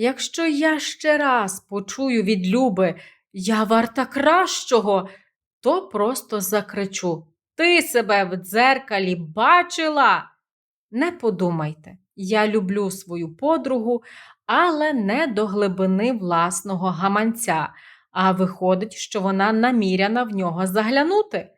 Якщо я ще раз почую від Люби, я варта кращого, то просто закричу: Ти себе в дзеркалі бачила? Не подумайте, я люблю свою подругу, але не до глибини власного гаманця, а виходить, що вона наміряна в нього заглянути.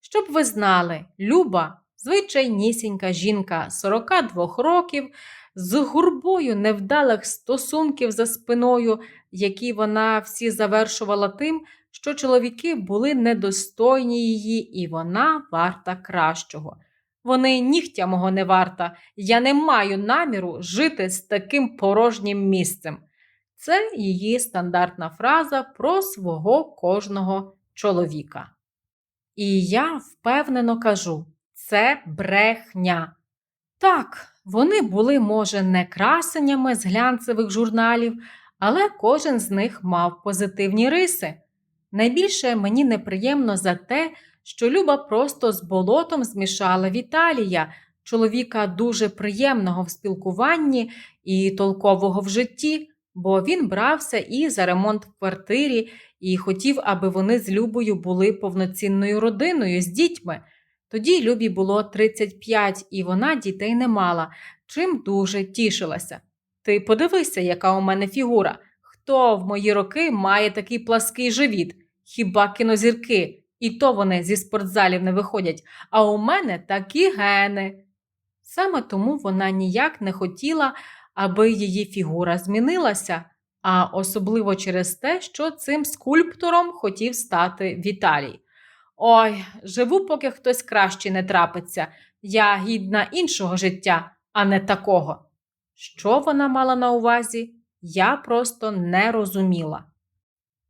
Щоб ви знали, Люба, звичайнісінька жінка 42 років, з гурбою невдалих стосунків за спиною, які вона всі завершувала тим, що чоловіки були недостойні її, і вона варта кращого. Вони нігтя мого не варта, я не маю наміру жити з таким порожнім місцем. Це її стандартна фраза про свого кожного чоловіка. І я впевнено кажу, це брехня. Так, вони були, може, не красенями з глянцевих журналів, але кожен з них мав позитивні риси. Найбільше мені неприємно за те, що Люба просто з болотом змішала Віталія, чоловіка дуже приємного в спілкуванні і толкового в житті, бо він брався і за ремонт в квартирі, і хотів, аби вони з Любою були повноцінною родиною з дітьми. Тоді Любі було 35, і вона дітей не мала, чим дуже тішилася. Ти подивися, яка у мене фігура. Хто в мої роки має такий плаский живіт? Хіба кінозірки? І то вони зі спортзалів не виходять, а у мене такі гени. Саме тому вона ніяк не хотіла, аби її фігура змінилася, а особливо через те, що цим скульптором хотів стати Віталій. Ой, живу, поки хтось краще не трапиться. Я гідна іншого життя, а не такого. Що вона мала на увазі, я просто не розуміла.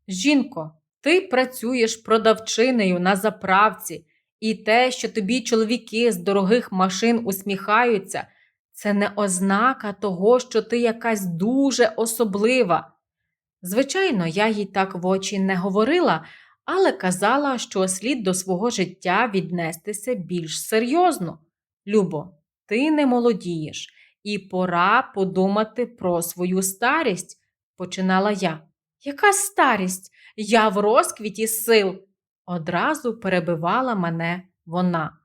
Жінко, ти працюєш продавчинею на заправці, і те, що тобі чоловіки з дорогих машин усміхаються, це не ознака того, що ти якась дуже особлива. Звичайно, я їй так в очі не говорила, але казала, що слід до свого життя віднестися більш серйозно. Любо, ти не молодієш, і пора подумати про свою старість, починала я. Яка старість? Я в розквіті сил, одразу перебивала мене вона.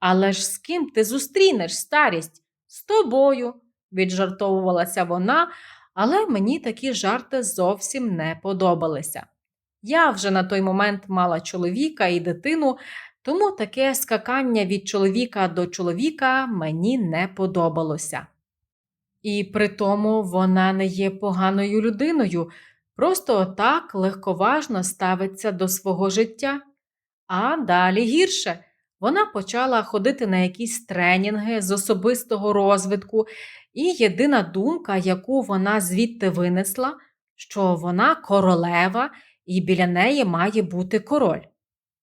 Але ж з ким ти зустрінеш старість? З тобою, віджартовувалася вона, але мені такі жарти зовсім не подобалися. Я вже на той момент мала чоловіка і дитину, тому таке скакання від чоловіка до чоловіка мені не подобалося. І при тому вона не є поганою людиною, просто так легковажно ставиться до свого життя. А далі гірше. Вона почала ходити на якісь тренінги з особистого розвитку, і єдина думка, яку вона звідти винесла, що вона королева і біля неї має бути король.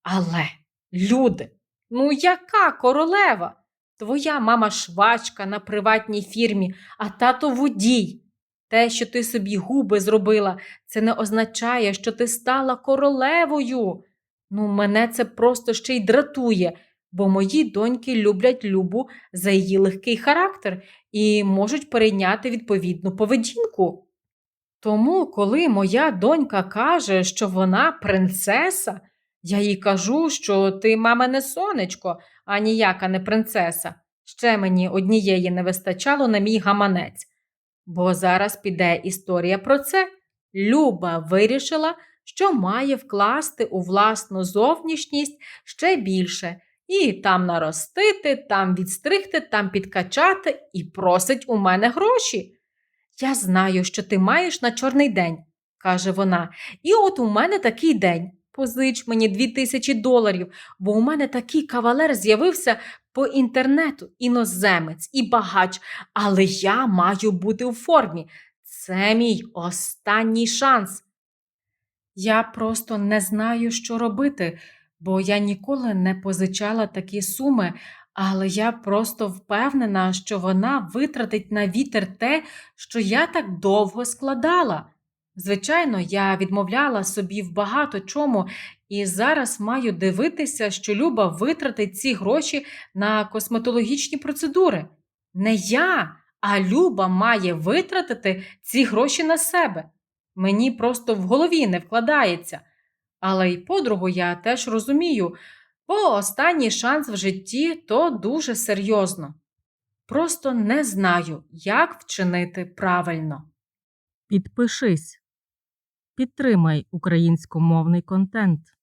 Але, люди, ну яка королева? Твоя мама швачка на приватній фірмі, а тато водій. Те, що ти собі губи зробила, це не означає, що ти стала королевою. Ну, мене це просто ще й дратує, бо мої доньки люблять Любу за її легкий характер і можуть перейняти відповідну поведінку. Тому, коли моя донька каже, що вона принцеса, я їй кажу, що ти мамине сонечко, а ніяка не принцеса. Ще мені однієї не вистачало на мій гаманець. Бо зараз піде історія про це. Люба вирішила, що має вкласти у власну зовнішність ще більше, і там наростити, там відстригти, там підкачати і просить у мене гроші. Я знаю, що ти маєш на чорний день, каже вона, і от у мене такий день. Позич мені дві тисячі доларів, бо у мене такий кавалер з'явився по інтернету, іноземець і багач, але я маю бути у формі. Це мій останній шанс. Я просто не знаю, що робити, бо я ніколи не позичала такі суми, але я просто впевнена, що вона витратить на вітер те, що я так довго складала. Звичайно, я відмовляла собі в багато чому, і зараз маю дивитися, що Люба витратить ці гроші на косметологічні процедури. Не я, а Люба має витратити ці гроші на себе. Мені просто в голові не вкладається. Але й подругу я теж розумію, бо останній шанс в житті то дуже серйозно. Просто не знаю, як вчинити правильно. Підпишись. Підтримай українськомовний контент.